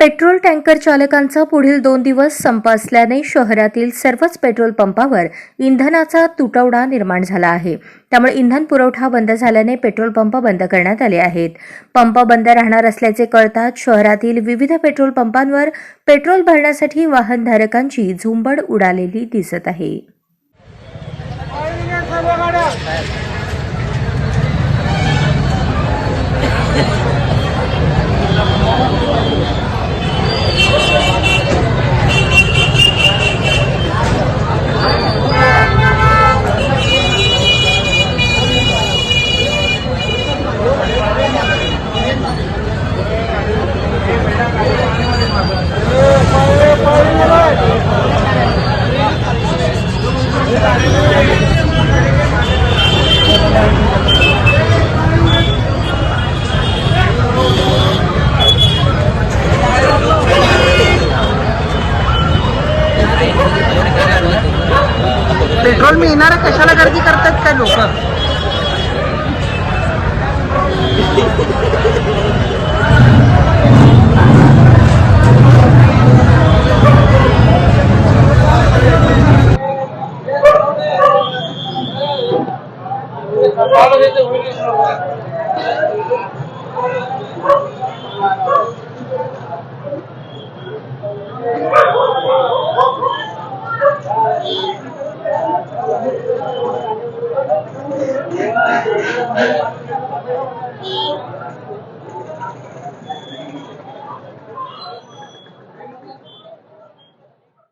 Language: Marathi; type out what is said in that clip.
पेट्रोल टँकर चालकांचा पुढील दोन दिवस संप असल्याने शहरातील सर्वच पेट्रोल पंपावर इंधनाचा तुटवडा निर्माण झाला आहे. त्यामुळे इंधन पुरवठा बंद झाल्याने पेट्रोल पंप बंद करण्यात आले आहेत. पंप बंद राहणार असल्याचे कळताच शहरातील विविध पेट्रोल पंपांवर पेट्रोल भरण्यासाठी वाहनधारकांची झुंबड उडालेली दिसत आहे? पेट्रोल मिळणार कशाला गर्दी करतात काय लोक? né?